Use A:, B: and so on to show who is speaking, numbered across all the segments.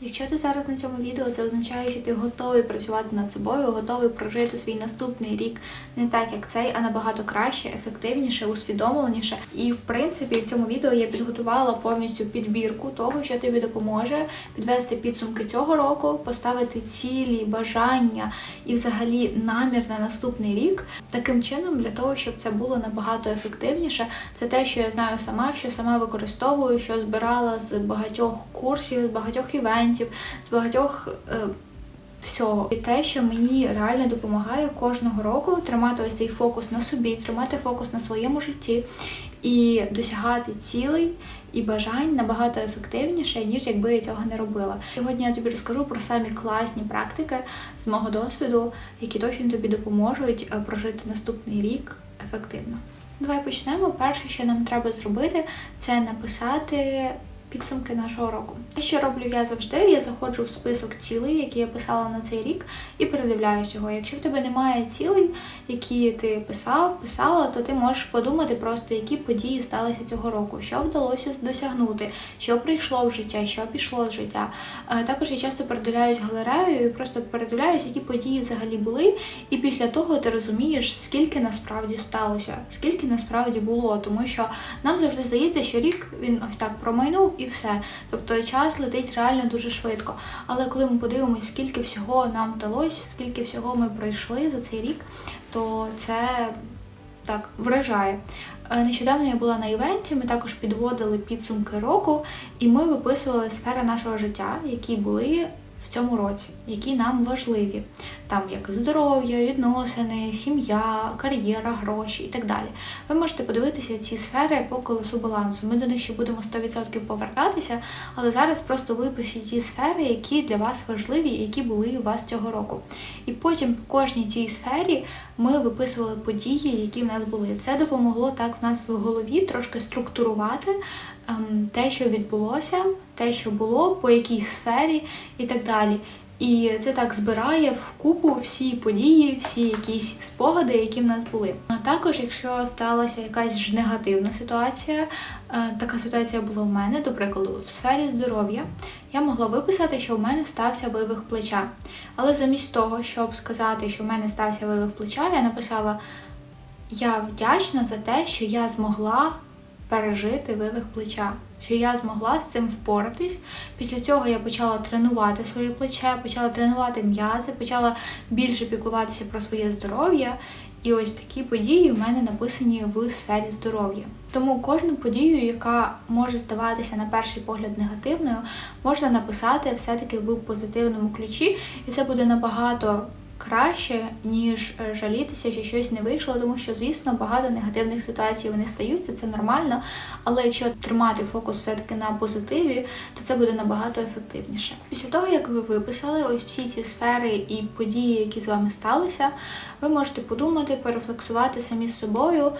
A: Якщо ти зараз на цьому відео, це означає, що ти готовий працювати над собою, готовий прожити свій наступний рік не так, як цей, а набагато краще, ефективніше, усвідомленіше. І в принципі в цьому відео я підготувала повністю підбірку того, що тобі допоможе підвести підсумки цього року, поставити цілі, бажання і взагалі намір на наступний рік. Таким чином, для того, щоб це було набагато ефективніше, це те, що я знаю сама, що сама використовую, що збирала з багатьох курсів, з багатьох івентів, з багатьох. Е, всього і те, що мені реально допомагає кожного року тримати ось цей фокус на собі, тримати фокус на своєму житті і досягати цілей і бажань набагато ефективніше, ніж якби я цього не робила. Сьогодні я тобі розкажу про самі класні практики з мого досвіду, які точно тобі допоможуть е, прожити наступний рік ефективно. Давай почнемо. Перше, що нам треба зробити, це написати підсумки нашого року. Те, що роблю я завжди, я заходжу в список цілей, які я писала на цей рік, і передивляюсь його. Якщо в тебе немає цілей, які ти писав, писала, то ти можеш подумати просто, які події сталися цього року, що вдалося досягнути, що прийшло в життя, що пішло з життя. Також я часто передивляюсь галерею і просто передивляюсь, які події взагалі були. І після того ти розумієш, скільки насправді сталося, скільки насправді було, тому що нам завжди здається, що рік він ось так промайнув і все. Тобто час летить реально дуже швидко. Але коли ми подивимося, скільки всього нам вдалося, скільки всього ми пройшли за цей рік, то це так вражає. Е, Нещодавно я була на івенті, ми також підводили підсумки року, і ми виписували сфери нашого життя, які були в цьому році, які нам важливі, там як здоров'я, відносини, сім'я, кар'єра, гроші і так далі. Ви можете подивитися ці сфери по колесу балансу. Ми до них ще будемо 100% повертатися, але зараз просто випишіть ті сфери, які для вас важливі, які були у вас цього року. І потім в кожній цій сфері ми виписували події, які в нас були. Це допомогло так в нас в голові трошки структурувати ем, те, що відбулося, те, що було, по якій сфері і так далі. І це так збирає в купу всі події, всі якісь спогади, які в нас були. А також, якщо сталася якась ж негативна ситуація, е, така ситуація була в мене, до прикладу, в сфері здоров'я, я могла виписати, що в мене стався вивих плеча. Але замість того, щоб сказати, що в мене стався вивих плеча, я написала: я вдячна за те, що я змогла пережити вивих плеча, що я змогла з цим впоратись. Після цього я почала тренувати своє плече, почала тренувати м'язи, почала більше піклуватися про своє здоров'я. І ось такі події в мене написані в сфері здоров'я. Тому кожну подію, яка може здаватися на перший погляд негативною, можна написати все-таки в позитивному ключі, і це буде набагато краще, ніж е, жалітися, що щось не вийшло, тому що, звісно, багато негативних ситуацій вони стаються, це нормально. Але якщо тримати фокус все-таки на позитиві, то це буде набагато ефективніше. Після того, як ви виписали ось всі ці сфери і події, які з вами сталися, ви можете подумати, порефлексувати самі з собою,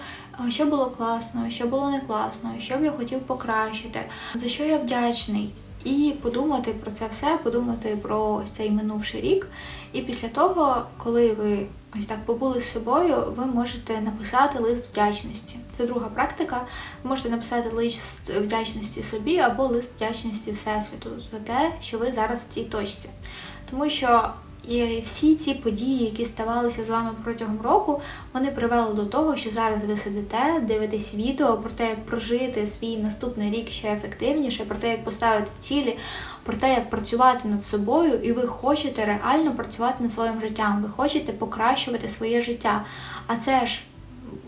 A: що було класно, що було не класно, що б я хотів покращити, за що я вдячний. І подумати про це все, подумати про ось цей минувший рік. І після того, коли ви ось так побули з собою, ви можете написати лист вдячності. Це друга практика. Ви можете написати лист вдячності собі або лист вдячності Всесвіту за те, що ви зараз в цій точці. Тому що і всі ці події, які ставалися з вами протягом року, вони привели до того, що зараз ви сидите, дивитесь відео про те, як прожити свій наступний рік ще ефективніше, про те, як поставити цілі, про те, як працювати над собою, і ви хочете реально працювати над своїм життям. Ви хочете покращувати своє життя. А це ж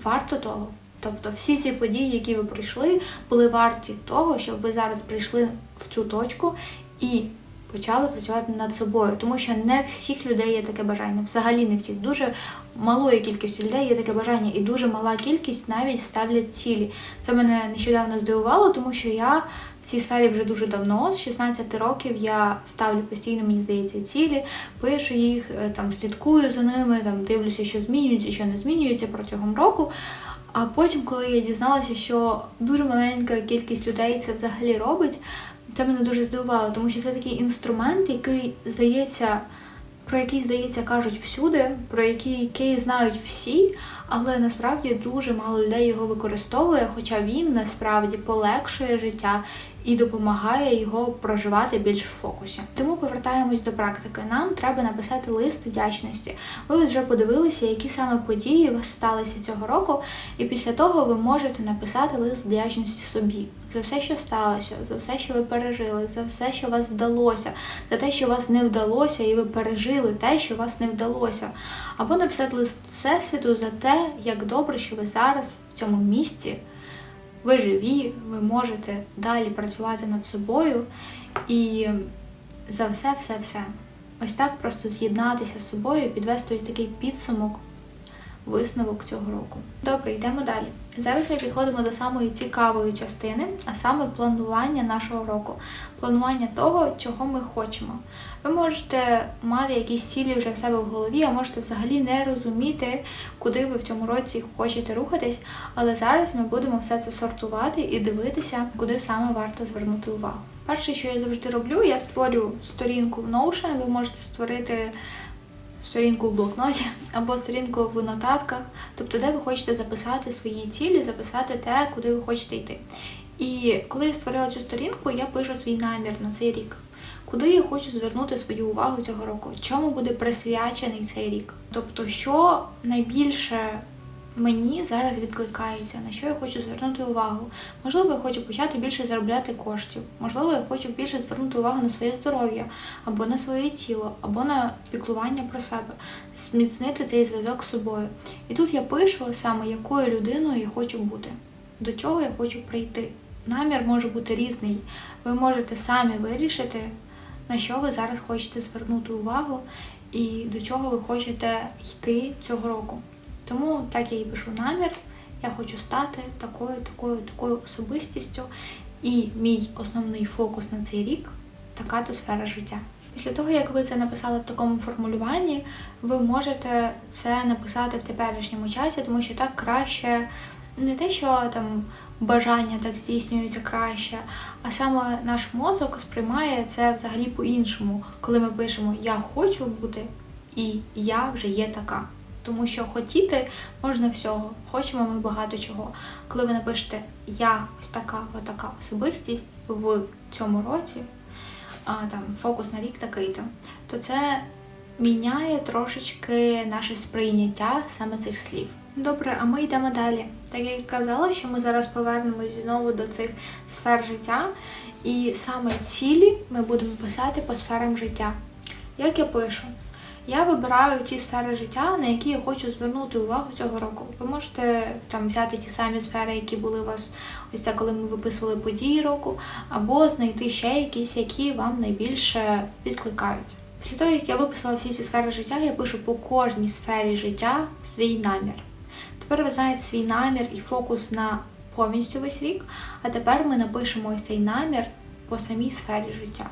A: варто того. Тобто всі ці події, які ви пройшли, були варті того, щоб ви зараз прийшли в цю точку і почали працювати над собою, тому що не всіх людей є таке бажання. Взагалі не всіх. Дуже малої кількості людей є таке бажання, і дуже мала кількість навіть ставлять цілі. Це мене нещодавно здивувало, тому що я в цій сфері вже дуже давно, з 16 років я ставлю постійно, мені здається, цілі, пишу їх, е, там слідкую за ними, там дивлюся, що змінюється, що не змінюється протягом року. А потім, коли я дізналася, що дуже маленька кількість людей це взагалі робить, це мене дуже здивувало, тому що це такий інструмент, який здається, про який, здається, кажуть всюди, про який, який знають всі, але насправді дуже мало людей його використовує, хоча він насправді полегшує життя, і допомагає його проживати більш в фокусі. Тому повертаємось до практики. Нам треба написати лист вдячності. Ви вже подивилися, які саме події у вас сталися цього року, і після того ви можете написати лист вдячності собі за все, що сталося, за все, що ви пережили, за все, що вас вдалося, за те, що вас не вдалося, і ви пережили те, що вас не вдалося. Або написати лист Всесвіту за те, як добре, що ви зараз в цьому місці. Ви живі, ви можете далі працювати над собою і за все, все, все. Ось так просто з'єднатися з собою підвести ось такий підсумок, висновок цього року. Добре, йдемо далі. Зараз ми підходимо до самої цікавої частини, а саме планування нашого року, планування того, чого ми хочемо. Ви можете мати якісь цілі вже в себе в голові, а можете взагалі не розуміти, куди ви в цьому році хочете рухатись. Але зараз ми будемо все це сортувати і дивитися, куди саме варто звернути увагу. Перше, що я завжди роблю, я створю сторінку в Notion, ви можете створити сторінку в блокноті або сторінку в нотатках, тобто де ви хочете записати свої цілі, записати те, куди ви хочете йти. І коли я створила цю сторінку, я пишу свій намір на цей рік. Куди я хочу звернути свою увагу цього року? Чому буде присвячений цей рік? Тобто, що найбільше мені зараз відкликається, на що я хочу звернути увагу. Можливо, я хочу почати більше заробляти коштів, можливо, я хочу більше звернути увагу на своє здоров'я, або на своє тіло, або на піклування про себе, зміцнити цей зв'язок з собою. І тут я пишу саме, якою людиною я хочу бути, до чого я хочу прийти. Намір може бути різний. Ви можете самі вирішити, на що ви зараз хочете звернути увагу і до чого ви хочете йти цього року. Тому так я і пишу намір. Я хочу стати такою, такою, такою особистістю. І мій основний фокус на цей рік така то сфера життя. Після того, як ви це написали в такому формулюванні, ви можете це написати в теперішньому часі, тому що так краще не те, що там бажання так здійснюється краще, а саме наш мозок сприймає це взагалі по-іншому, коли ми пишемо Я хочу бути і я вже є така. Тому що хотіти можна всього, хочемо ми багато чого. Коли ви напишете Я ось така, отака особистість в цьому році, а там фокус на рік такий-то, то це міняє трошечки наше сприйняття саме цих слів. Добре, а ми йдемо далі. Так як я казала, що ми зараз повернемось знову до цих сфер життя, і саме цілі ми будемо писати по сферам життя. Як я пишу? Я вибираю ті сфери життя, на які я хочу звернути увагу цього року. Ви можете там взяти ті самі сфери, які були у вас ось це, коли ми виписували події року, або знайти ще якісь, які вам найбільше відкликаються. Після того, як я виписала всі ці сфери життя, я пишу по кожній сфері життя свій намір. Тепер ви знаєте свій намір і фокус на повністю весь рік, а тепер ми напишемо ось цей намір по самій сфері життя.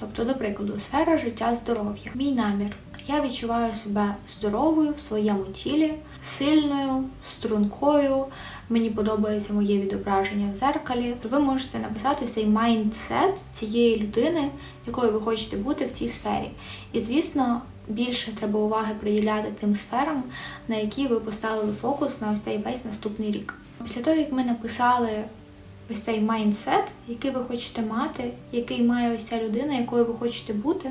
A: Тобто, до прикладу, сфера життя здоров'я. Мій намір. Я відчуваю себе здоровою в своєму тілі, сильною, стрункою. Мені подобається моє відображення в зеркалі. Ви можете написати цей майндсет цієї людини, якою ви хочете бути в цій сфері. І, звісно, більше треба уваги приділяти тим сферам, на які ви поставили фокус на ось цей весь наступний рік. Після того, як ми написали ось цей майндсет, який ви хочете мати, який має ось ця людина, якою ви хочете бути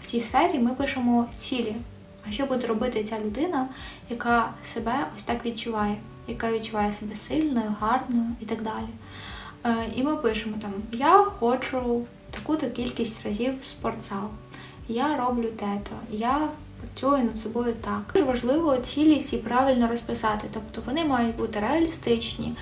A: в цій сфері, ми пишемо цілі. А що буде робити ця людина, яка себе ось так відчуває, яка відчуває себе сильною, гарною і так далі. Е, і ми пишемо там: Я хочу таку-то кількість разів в спортзал, я роблю те-то, я працюю над собою так. Дуже важливо цілі ці правильно розписати, тобто вони мають бути реалістичні,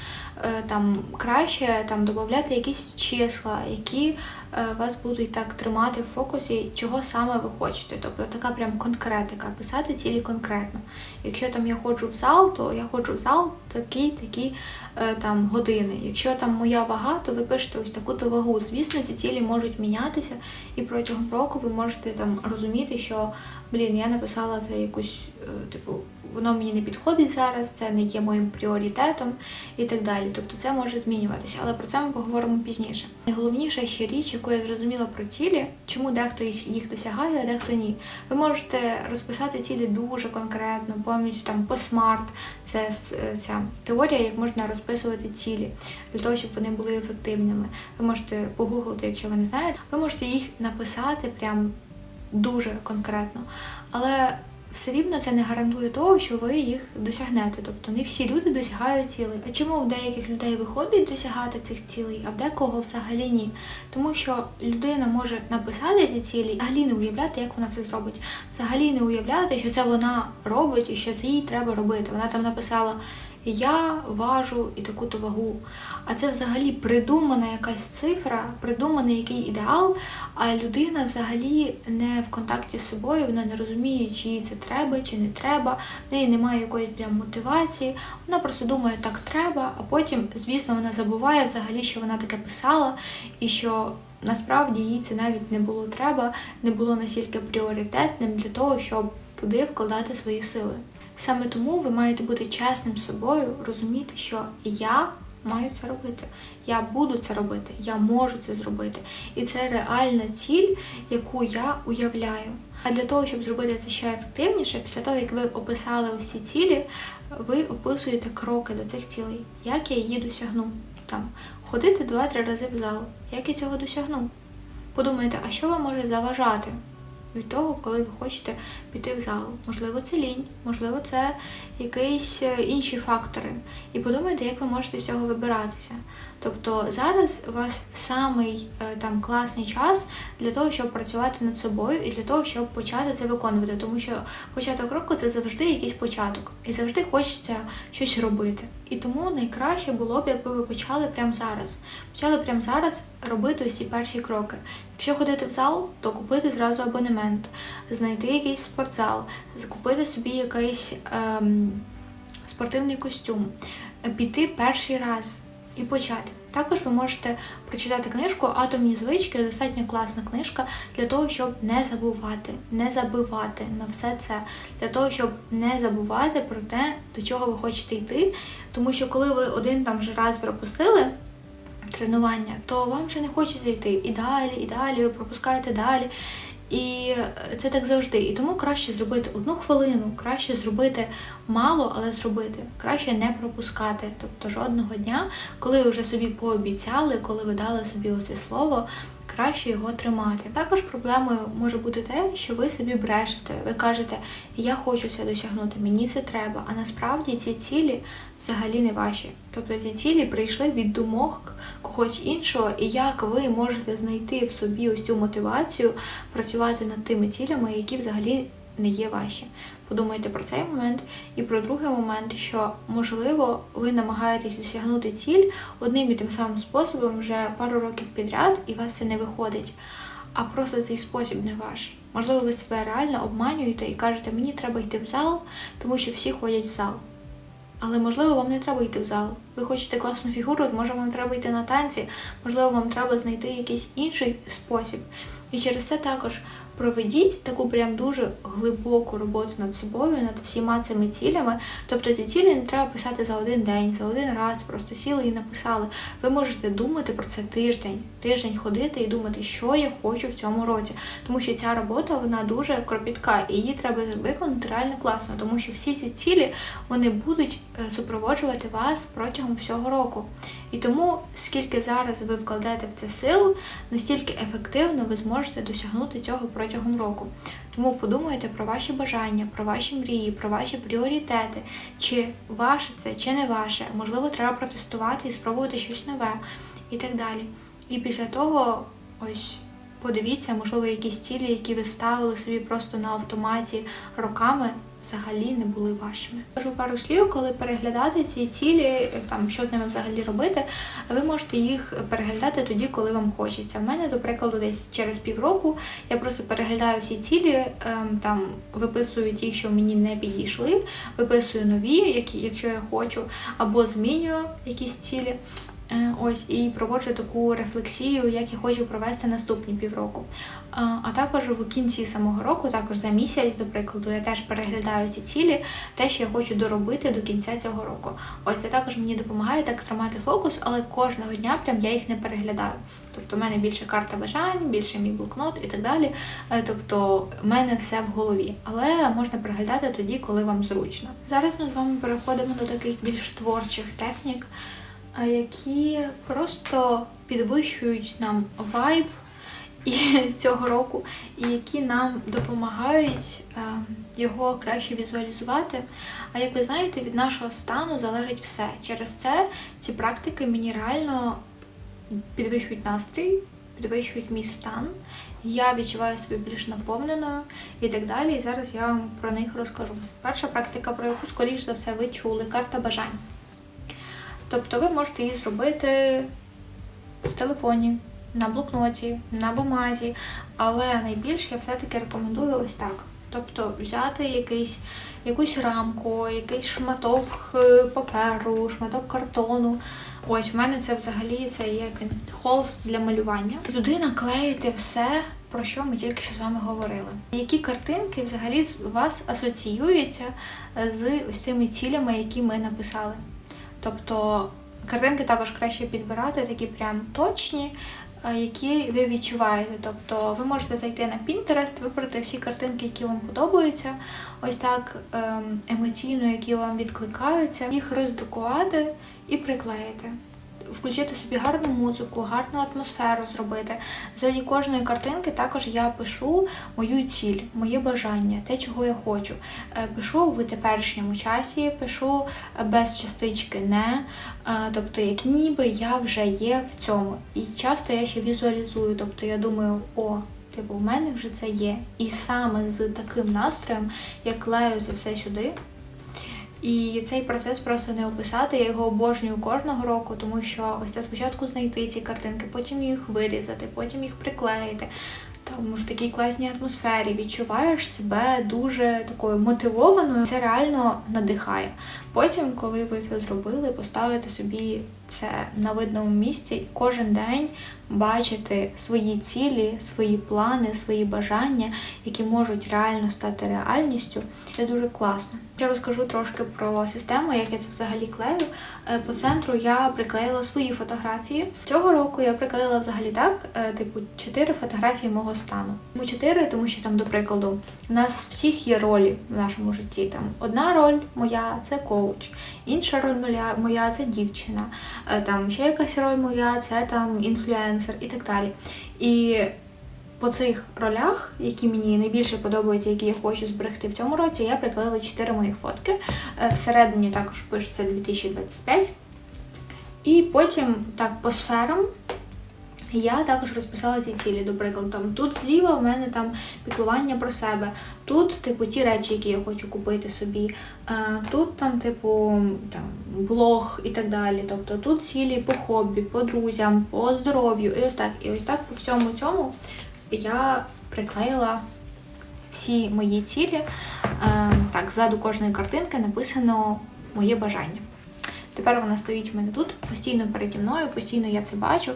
A: е, там краще там додати якісь числа, які е, вас будуть так тримати в фокусі, чого саме ви хочете. Тобто така прям конкретика, писати цілі конкретно. Якщо там я ходжу в зал, то я ходжу в зал такі-такі е, там години. Якщо там моя вага, то ви пишете ось таку-то вагу. Звісно, ці цілі можуть мінятися, і протягом року ви можете там розуміти, що блін, я написала це якусь типу воно мені не підходить зараз, це не є моїм пріоритетом і так далі. Тобто це може змінюватися, але про це ми поговоримо пізніше. Найголовніша ще річ, яку я зрозуміла про цілі, чому дехто їх досягає, а дехто ні. Ви можете розписати цілі дуже конкретно, повністю там по смарт. Це ця теорія, як можна розписувати цілі для того, щоб вони були ефективними. Ви можете погуглити, якщо ви не знаєте. Ви можете їх написати прям дуже конкретно, але все рівно це не гарантує того, що ви їх досягнете. Тобто не всі люди досягають цілей. А чому в деяких людей виходить досягати цих цілей, а в декого взагалі ні? Тому що людина може написати ці цілі, взагалі не уявляти, як вона це зробить. Взагалі не уявляти, що це вона робить і що це їй треба робити. Вона там написала. Я важу і таку-то вагу. А це взагалі придумана якась цифра, придуманий який ідеал, а людина взагалі не в контакті з собою, вона не розуміє, чи це треба, чи не треба, в неї немає якоїсь прям мотивації. Вона просто думає, так треба, а потім, звісно, вона забуває взагалі, що вона таке писала, і що насправді їй це навіть не було треба, не було настільки пріоритетним для того, щоб туди вкладати свої сили. Саме тому ви маєте бути чесним з собою, розуміти, що я маю це робити, я буду це робити, я можу це зробити. І це реальна ціль, яку я уявляю. А для того, щоб зробити це ще ефективніше, після того, як ви описали усі цілі, ви описуєте кроки до цих цілей, як я її досягну. Там ходити 2-3 рази в зал. Як я цього досягну? Подумайте, а що вам може заважати від того, коли ви хочете піти в зал? Можливо, це лінь, можливо, це якісь е, інші фактори. І подумайте, як ви можете з цього вибиратися. Тобто зараз у вас самий е, там класний час для того, щоб працювати над собою і для того, щоб почати це виконувати. Тому що початок року це завжди якийсь початок, і завжди хочеться щось робити. І тому найкраще було б, якби ви почали прямо зараз. Почали прямо зараз робити ось ці перші кроки. Якщо ходити в зал, то купити зразу абонемент, знайти якийсь спортзал, купити собі якийсь ем, спортивний костюм, піти перший раз і почати. Також ви можете прочитати книжку Атомні звички, достатньо класна книжка для того, щоб не забувати, не забивати на все це, для того, щоб не забувати про те, до чого ви хочете йти. Тому що коли ви один там вже раз пропустили тренування, то вам вже не хочеться йти і далі, і далі, ви пропускаєте далі. І це так завжди. І тому краще зробити одну хвилину, краще зробити мало, але зробити. Краще не пропускати. Тобто жодного дня, коли ви вже собі пообіцяли, коли ви дали собі оце слово, краще його тримати. Також проблемою може бути те, що ви собі брешете. Ви кажете, я хочу це досягнути, мені це треба. А насправді ці цілі взагалі не ваші. Тобто ці цілі прийшли від думок когось іншого, і як ви можете знайти в собі ось цю мотивацію працювати над тими цілями, які взагалі не є ваші. Подумайте про цей момент і про другий момент, що можливо ви намагаєтесь досягнути ціль одним і тим самим способом вже пару років підряд, і у вас це не виходить. А просто цей спосіб не ваш. Можливо, ви себе реально обманюєте і кажете, мені треба йти в зал, тому що всі ходять в зал. Але можливо вам не треба йти в зал. Ви хочете класну фігуру, може вам треба йти на танці, можливо, вам треба знайти якийсь інший спосіб. І через це також проведіть таку прям дуже глибоку роботу над собою, над всіма цими цілями. Тобто ці цілі не треба писати за один день, за один раз, просто сіли і написали. Ви можете думати про це тиждень, тиждень ходити і думати, що я хочу в цьому році. Тому що ця робота вона дуже кропітка, і її треба виконати реально класно, тому що всі ці цілі вони будуть е, супроводжувати вас протягом всього року. І тому, скільки зараз ви вкладете в це сил, настільки ефективно ви зможете досягнути цього протягом року. Тому подумайте про ваші бажання, про ваші мрії, про ваші пріоритети, чи ваше це, чи не ваше. Можливо, треба протестувати і спробувати щось нове і так далі. І після того ось. Подивіться, можливо, якісь цілі, які ви ставили собі просто на автоматі роками, взагалі не були вашими. Кажу пару слів, коли переглядати ці цілі, там що з ними взагалі робити, ви можете їх переглядати тоді, коли вам хочеться. У мене, до прикладу, десь через півроку я просто переглядаю всі цілі, ем, там виписую ті, що мені не підійшли, виписую нові, які, якщо я хочу, або змінюю якісь цілі. Е, Ось і проводжу таку рефлексію, як я хочу провести наступні півроку. А а також в кінці самого року, також за місяць, до прикладу, я теж переглядаю ті цілі, те, що я хочу доробити до кінця цього року. Ось це також мені допомагає так тримати фокус, але кожного дня прям я їх не переглядаю. Тобто, в мене більше карта бажань, більше мій блокнот і так далі. Е, Тобто, в мене все в голові, але можна переглядати тоді, коли вам зручно. Зараз ми з вами переходимо до таких більш творчих технік, е, які просто підвищують нам вайб і цього року, і які нам допомагають е, його краще візуалізувати. А як ви знаєте, від нашого стану залежить все. Через це ці практики мені реально підвищують настрій, підвищують мій стан. Я відчуваю себе більш наповненою і так далі. І зараз я вам про них розкажу. Перша практика, про яку, скоріш за все, ви чули, карта бажань. Тобто ви можете її зробити в телефоні, на блокноті, на бумазі, але найбільше я все-таки рекомендую ось так. Тобто взяти якийсь, якусь рамку, якийсь шматок е, паперу, шматок картону. Ось в мене це взагалі це як він, холст для малювання. І туди наклеїти все, про що ми тільки що з вами говорили. Які картинки взагалі у вас асоціюються з ось цими цілями, які ми написали. Тобто картинки також краще підбирати, такі прям точні, е, які ви відчуваєте. Тобто ви можете зайти на Pinterest, вибрати всі картинки, які вам подобаються, ось так ем, емоційно, які вам відкликаються, їх роздрукувати і приклеїти. Включити собі гарну музику, гарну атмосферу зробити. Заді кожної картинки також я пишу мою ціль, моє бажання, те, чого я хочу. Е, Пишу в теперішньому часі, пишу без частички не, е, тобто як ніби я вже є в цьому. І часто я ще візуалізую, тобто я думаю, о. Типу, в мене вже це є. І саме з таким настроєм я клею це все сюди. І цей процес просто не описати. Я його обожнюю кожного року, тому що ось це спочатку знайти ці картинки, потім їх вирізати, потім їх приклеїти. Там в такій класній атмосфері відчуваєш себе дуже такою мотивованою. Це реально надихає. Потім, коли ви це зробили, поставите собі це на видному місці і кожен день бачити свої цілі, свої плани, свої бажання, які можуть реально стати реальністю. Це дуже класно. Я розкажу трошки про систему, як я це взагалі клею. Е, По центру я приклеїла свої фотографії. Цього року я приклеїла взагалі так, е, типу, чотири фотографії мого стану. Чому чотири, тому що там, до прикладу, у нас всіх є ролі в нашому житті. Там одна роль моя це коуч, інша роль моя, це дівчина, там ще якась роль моя це там інфлюенсер і так далі. І по цих ролях, які мені найбільше подобаються, які я хочу зберегти в цьому році, я приклеїла 4 моїх фотки. Е, Всередині також пишеться 2025. І потім так по сферам я також розписала ці цілі, до прикладу. Там, тут зліва в мене там піклування про себе. Тут, типу, ті речі, які я хочу купити собі. Е, Тут там, типу, там, блог і так далі. Тобто тут цілі по хобі, по друзям, по здоров'ю. І ось так. І ось так по всьому цьому я приклеїла всі мої цілі. Е, Так, ззаду кожної картинки написано моє бажання. Тепер вона стоїть у мене тут, постійно переді мною, постійно я це бачу,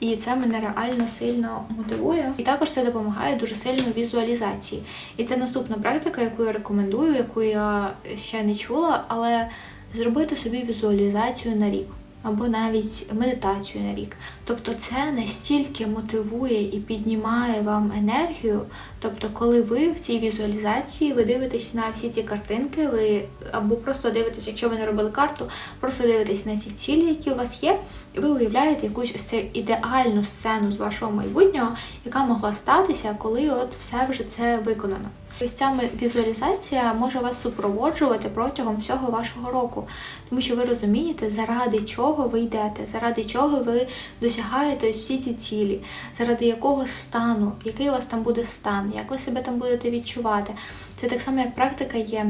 A: і це мене реально сильно мотивує. І також це допомагає дуже сильно в візуалізації. І це наступна практика, яку я рекомендую, яку я ще не чула, але зробити собі візуалізацію на рік. Або навіть медитацію на рік. Тобто це настільки мотивує і піднімає вам енергію. Тобто, коли ви в цій візуалізації ви дивитесь на всі ці картинки, ви або просто дивитесь, якщо ви не робили карту, просто дивитесь на ці цілі, які у вас є, і ви уявляєте якусь ось цю ідеальну сцену з вашого майбутнього, яка могла статися, коли от все вже це виконано. Ось ця візуалізація може вас супроводжувати протягом всього вашого року, тому що ви розумієте, заради чого ви йдете, заради чого ви досягаєте всі ці цілі, заради якого стану, який у вас там буде стан, як ви себе там будете відчувати. Це так само, як практика є.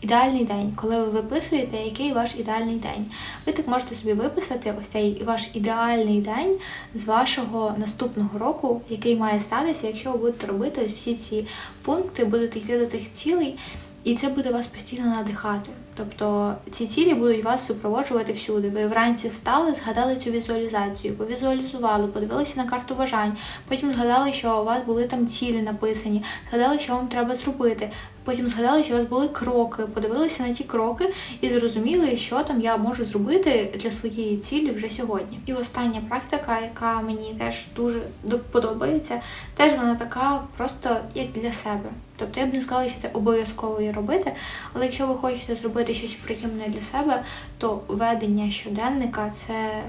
A: Ідеальний день, коли ви виписуєте, який ваш ідеальний день. Ви так можете собі виписати ось цей ваш ідеальний день з вашого наступного року, який має статися, якщо ви будете робити ось всі ці пункти, будете йти до тих цілей. І це буде вас постійно надихати. Тобто ці цілі будуть вас супроводжувати всюди. Ви вранці встали, згадали цю візуалізацію, повізуалізували, подивилися на карту бажань, потім згадали, що у вас були там цілі написані, згадали, що вам треба зробити. Потім згадали, що у вас були кроки, подивилися на ті кроки і зрозуміли, що там я можу зробити для своєї цілі вже сьогодні. І остання практика, яка мені теж дуже до- подобається, теж вона така просто як для себе. Тобто я б не сказала, що це обов'язково її робити, але якщо ви хочете зробити щось приємне для себе, то ведення щоденника це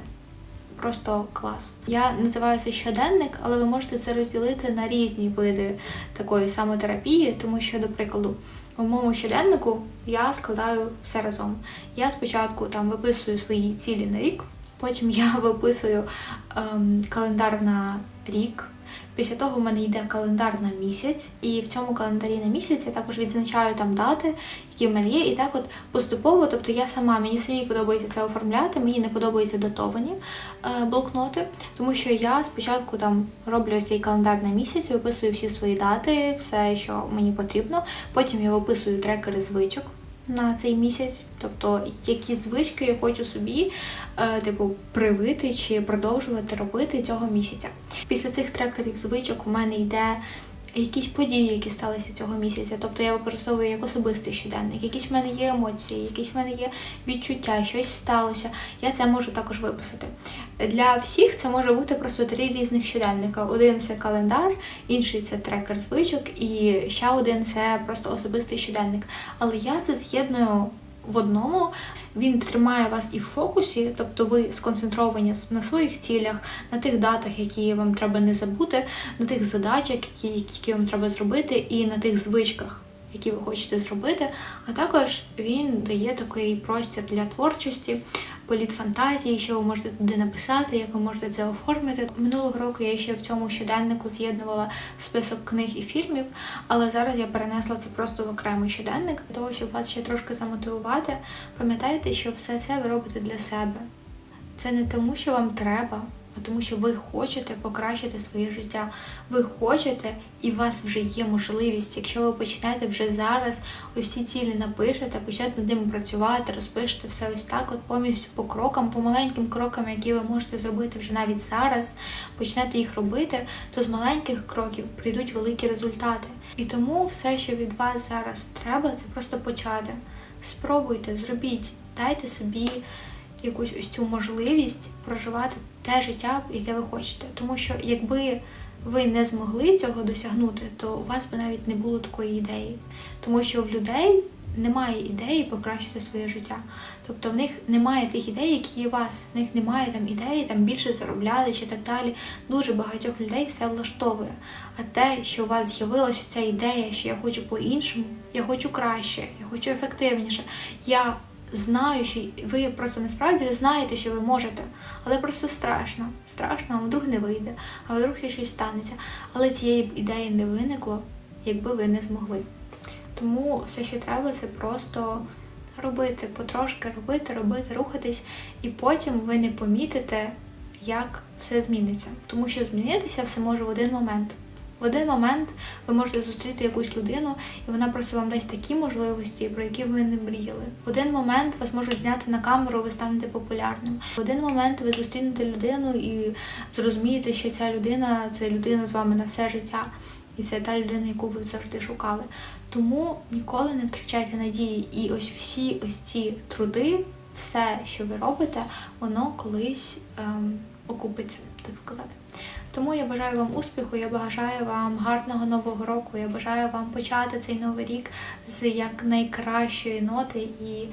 A: просто клас. Я називаю це щоденник, але ви можете це розділити на різні види такої самотерапії, тому що, до прикладу, у моєму щоденнику я складаю все разом. Я спочатку там виписую свої цілі на рік, потім я виписую ем, календар на рік. Після того в мене йде календар на місяць, і в цьому календарі на місяць я також відзначаю там дати, які в мене є, і так от поступово, тобто я сама, мені самі подобається це оформляти, мені не подобаються датовані е, блокноти, тому що я спочатку там роблю цей календар на місяць, виписую всі свої дати, все, що мені потрібно. Потім я виписую трекери звичок на цей місяць, тобто які звички я хочу собі, е, типу, привити чи продовжувати робити цього місяця. Після цих трекерів звичок у мене йде якісь події, які сталися цього місяця. Тобто я використовую як особистий щоденник, якісь в мене є емоції, якісь в мене є відчуття, щось сталося. Я це можу також виписати. Для всіх це може бути просто три різних щоденника. Один це календар, інший це трекер звичок, і ще один це просто особистий щоденник. Але я це з'єдную в одному. Він тримає вас і в фокусі, тобто ви сконцентровані на своїх цілях, на тих датах, які вам треба не забути, на тих задачах, які, які вам треба зробити, і на тих звичках, які ви хочете зробити. А також він дає такий простір для творчості, політ фантазії, що ви можете туди написати, як ви можете це оформити. Минулого року я ще в цьому щоденнику з'єднувала список книг і фільмів, але зараз я перенесла це просто в окремий щоденник для того, щоб вас ще трошки замотивувати. Пам'ятайте, що все це ви робите для себе. Це не тому, що вам треба, тому, що ви хочете покращити своє життя. Ви хочете, і у вас вже є можливість, якщо ви почнете вже зараз ці цілі напишете, почнете над ними працювати, розпишете все ось так, от повністю по крокам, по маленьким крокам, які ви можете зробити вже навіть зараз, почнете їх робити, то з маленьких кроків прийдуть великі результати. І тому все, що від вас зараз треба, це просто почати. Спробуйте, зробіть, дайте собі якусь ось цю можливість проживати те життя, яке ви хочете. Тому що якби ви не змогли цього досягнути, то у вас би навіть не було такої ідеї. Тому що в людей немає ідеї покращити своє життя. Тобто в них немає тих ідей, які є у вас. В них немає там ідеї там більше заробляти чи так далі. Дуже багатьох людей все влаштовує. А те, що у вас з'явилася ця ідея, що я хочу по-іншому, я хочу краще, я хочу ефективніше. Я знаю, що ви просто насправді знаєте, що ви можете, але просто страшно. Страшно, а вдруг не вийде, а вдруг ще щось станеться. Але цієї ідеї не виникло, якби ви не змогли. Тому все, що треба, це просто робити, потрошки робити, робити, рухатись, і потім ви не помітите, як все зміниться. Тому що змінитися все може в один момент. В один момент ви можете зустріти якусь людину, і вона просто вам дасть такі можливості, про які ви не мріяли. В один момент вас можуть зняти на камеру, ви станете популярним. В один момент ви зустрінете людину і зрозумієте, що ця людина це людина з вами на все життя. І це та людина, яку ви завжди шукали. Тому ніколи не втрачайте надії. І ось всі ось ці труди, все, що ви робите, воно колись ем, окупиться, так сказати. Тому я бажаю вам успіху, я бажаю вам гарного нового року. Я бажаю вам почати цей новий рік з як найкращої ноти і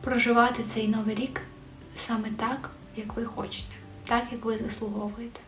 A: проживати цей новий рік саме так, як ви хочете, так як ви заслуговуєте.